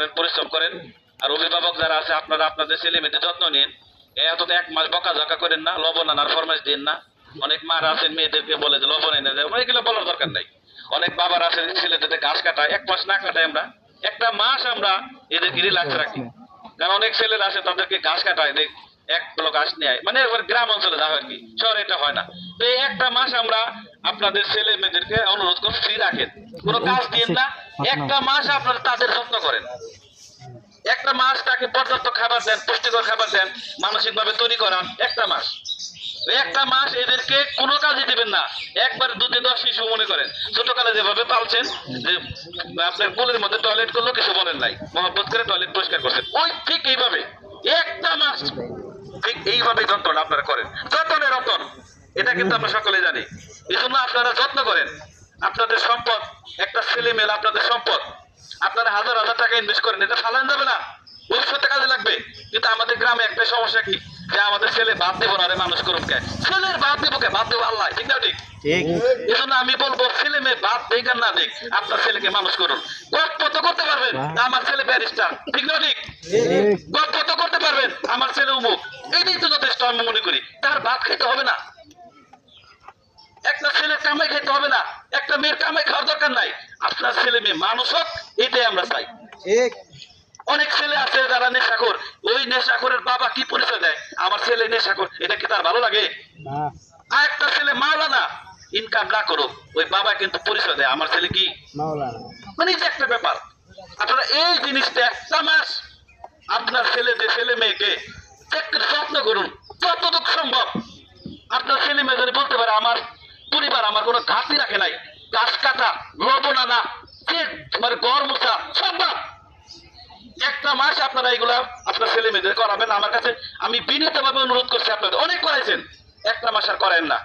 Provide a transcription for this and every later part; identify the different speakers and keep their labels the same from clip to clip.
Speaker 1: করেন পরিশ্রম করেন। আর অভিভাবক যারা আছে আপনারা আপনাদের ছেলে মেয়েদের যত্ন নিন। এত এক মাস বকা ঝকা করেন না লবণ আনার ফরমাইশ দিন না। অনেক মারা আছেন মেয়েদেরকে বলে যে লবণ এনে দেয় এগুলো বলার দরকার নাই। অনেক বাবার আছে ছেলেদের ঘাস কাটায় এক মাস না কাটায় আমরা। একটা মাস আমরা এদেরকে রিল্যাক্স রাখি। কারণ অনেক ছেলেরা আছে তাদেরকে ঘাস কাটায় দেখ এক কিলো ঘাস নিয়ে মানে গ্রাম অঞ্চলে যা হয় কি? শহরে এটা হয় না। তো এই একটা মাস আমরা আপনাদের ছেলে মেয়েদেরকে অনুরোধ করে ফ্রি রাখেন। কোনো কাজ দিন না। একটা মাস আপনারা তাদের যত্ন করেন। একটা মাস তাকে পর্যাপ্ত খাবার দেন, পুষ্টিকর খাবার দেন মানসিক ভাবে তৈরি করান, একটা মাস। একটা মাস এদেরকে কোনো কাজে দিবেন না। একবার দুধে দশ শিশু মনে করেন। ছোটকালে যেভাবে পালছেন, যে আপনার কোলের মধ্যে টয়লেট করল, কিছু বলেন নাই। মহব্বত করে টয়লেট পরিষ্কার করছেন। ওই ঠিক এইভাবে, একটা মাস ঠিক এইভাবে যত্নটা আপনারা করেন। যত্নের রতন, এটা কিন্তু আমরা সকলে জানি। এই জন্য আপনারা যত্ন করেন। আপনাদের সম্পদ একটা ছেলে মেয়ে আপনাদের সম্পদ। আপনারা হাজার হাজার টাকা ইনভেস্ট করেন এটা ফালান যাবে না। ভবিষ্যতে কাজে লাগবে। কিন্তু আমাদের গ্রামে একটা সমস্যা কি? যে আমাদের ছেলে বাদ দেবো না রে মানুষ করুন কে? ছেলের বাদ দেবো কে? বাদ দেবো আল্লাহ ঠিক না ঠিক? এই জন্য আমি বলব ছেলে মেয়ে বাদ দেখ আর না দেখ আপনার ছেলেকে মানুষ করুন। গল্প তো করতে পারবেন আমার ছেলে ব্যারিস্টার ঠিক না ঠিক? গল্প তো করতে পারবেন আমার ছেলে উমুক এটাই তো যথেষ্ট আমি মনে করি। তার ভাত খেতে হবে না। একটা ছেলে কামাই খেতে হবে না। একটা মেয়ের কামাই খাওয়ার দরকার নাই। আপনার ছেলে মেয়ে মানুষ হোক এটাই আমরা চাই। অনেক ছেলে আছে যারা নেশাখোর। ওই নেশাখোরের বাবা কি পরিচয় দেয়? আমার ছেলে নেশাখোর এটা কি তার ভালো লাগে? আর একটা ছেলে মাওলানা ইনকাম না করুক ওই বাবা কিন্তু পরিচয় দেয়। আমার ছেলে কি? মানে এই যে একটা ব্যাপার। আপনারা এই জিনিসটা একটা মাস আপনার ছেলেদের ছেলে মেয়েকে একটু যত্ন করুন যতটুকু সম্ভব। আপনার ছেলে মেয়ে যদি বলতে পারে আমার পরিবার আমার কোনো ঘাটতি রাখে নাই গাছ কাটা লবণ আনা যে মানে গড় মোছা, সব। একটা মাস আপনারা এগুলা আপনার ছেলে মেয়েদের করাবেন। আমার কাছে আমি বিনীতভাবে অনুরোধ করছি আপনাদের। অনেক করাইছেন। একটা মাস আর করেন না।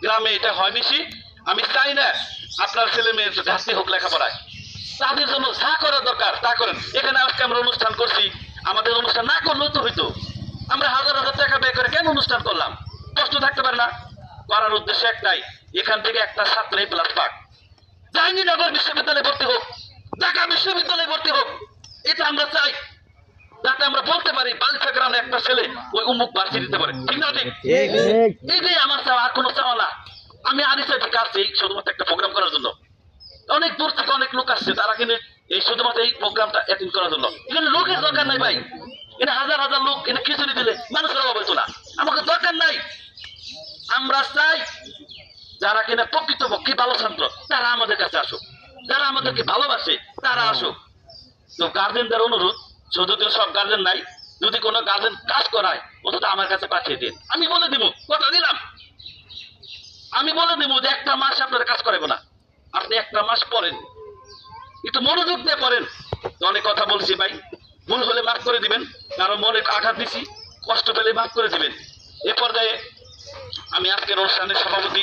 Speaker 1: গ্রামে এটা হয় বেশি। আমি চাই না আপনার ছেলে মেয়ের ঘাটতি হোক লেখাপড়ায়। তাদের জন্য যা করার দরকার, তা করেন। এখানে আজকে আমরা অনুষ্ঠান করছি। আমাদের অনুষ্ঠান না করলেও তো হইতো। আমরা হাজার হাজার টাকা ব্যয় করে কেন অনুষ্ঠান করলাম? কষ্ট থাকতে পারে না। করার উদ্দেশ্য একটাই এখান থেকে একটা ছাত্র এই প্লাস পাক। জাহাঙ্গীরনগর বিশ্ববিদ্যালয়ে ভর্তি হোক ঢাকা বিশ্ববিদ্যালয়ে ভর্তি হোক এটা আমরা চাই। যাতে আমরা বলতে পারি গ্রামে একটা ছেলে ওই উমুক দিতে পারে। ঠিক না ঠিক?
Speaker 2: ঠিক ঠিক।
Speaker 1: আমার চাওয়া আর কোনো চাওয়া না। আমি আরিসা থেকে আসছি শুধুমাত্র একটা প্রোগ্রাম করার জন্য। অনেক দূর থেকে অনেক লোক আসছে তারা কিন্তু এই শুধুমাত্র এই প্রোগ্রামটা অ্যাটেন্ড করার জন্য। এখানে লোকের দরকার নাই ভাই। এখানে হাজার হাজার লোক এখানে খিচুড়ি দিলে মানুষের অভাব হইতো না আমাকে দরকার নাই আমরা চাই যারা প্রকৃতপক্ষে ভালো ছাত্র? তারা আমাদের কাছে আসুক। যারা আমাদেরকে ভালোবাসে, তারা আসুক। তো গার্জেনদের অনুরোধ তো সব গার্জেন নাই, যদি কোনো গার্জেন কাজ করায়, অন্তত আমার কাছে পাঠিয়ে দিন। আমি বলে দিব, কথা দিলাম। আমি বলে দেবো যে একটা মাস আপনার কাজ করাবো না। আপনি একটা মাস পড়েন। একটু মনোযোগ দিয়ে পড়েন। অনেক কথা বলছি ভাই। ভুল হলে মাফ করে দিবেন। কারও মনে আঘাত দিছি, কষ্ট পেলে মাফ করে দিবেন। এ পর্যায়ে আমি আজকের অনুষ্ঠানের সভাপতি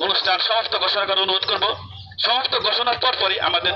Speaker 1: অনুষ্ঠান সমস্ত ঘোষণা করার অনুরোধ করব। সমস্ত ঘোষণার পরপরই আমাদের